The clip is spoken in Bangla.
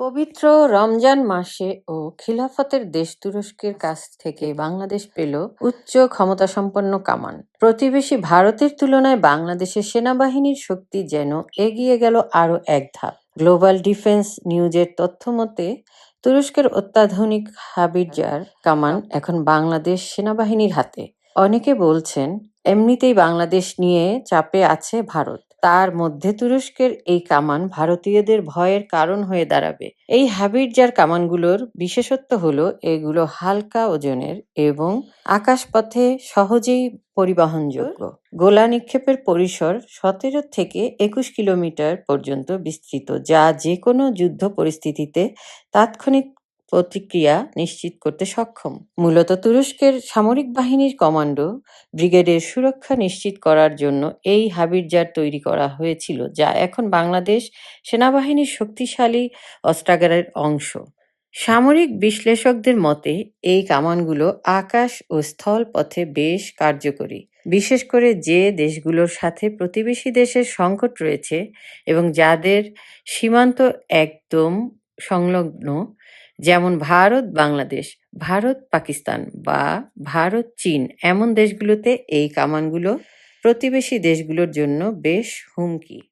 পবিত্র রমজান মাসে ও খিলাফতের দেশ তুরস্কের কাছ থেকে বাংলাদেশ পেল উচ্চ ক্ষমতাসম্পন্ন কামান। প্রতিবেশী ভারতের তুলনায় বাংলাদেশের সেনাবাহিনীর শক্তি যেন এগিয়ে গেল আরও এক ধাপ। গ্লোবাল ডিফেন্স নিউজের তথ্য মতে, তুরস্কের অত্যাধুনিক হাবিরজার কামান এখন বাংলাদেশ সেনাবাহিনীর হাতে। অনেকে বলছেন, এমনিতেই বাংলাদেশ নিয়ে চাপে আছে ভারত। তার মধ্যে তুরস্কের এই কামান ভারতীয়দের ভয়ের কারণ হয়ে দাঁড়াবে। এই হাবিরজার কামানগুলোর বিশেষত্ব হলো, এগুলো হালকা ওজনের এবং আকাশপথে সহজেই পরিবহনযোগ্য। গোলা নিক্ষেপের পরিসর সতেরো থেকে একুশ কিলোমিটার পর্যন্ত বিস্তৃত, যা যে কোনো যুদ্ধ পরিস্থিতিতে তাৎক্ষণিক প্রতিক্রিয়া নিশ্চিত করতে সক্ষম। মূলত তুরস্কের সামরিক বাহিনীর কমান্ডো ব্রিগেডের সুরক্ষা নিশ্চিত করার জন্য এই হাবিরজার তৈরি করা হয়েছিল, যা এখন বাংলাদেশ সেনাবাহিনীর শক্তিশালী অস্ত্রাগারের অংশ। সামরিক বিশ্লেষকদের মতে, এই কামানগুলো আকাশ ও স্থল পথে বেশ কার্যকরী। বিশেষ করে যে দেশগুলোর সাথে প্রতিবেশী দেশের সংকট রয়েছে এবং যাদের সীমান্ত একদম সংলগ্ন, যেমন ভারত, বাংলাদেশ, ভারত, পাকিস্তান বা ভারত, চীন, এমন দেশগুলোতে এই কামানগুলো প্রতিবেশী দেশগুলোর জন্য বেশ হুমকি।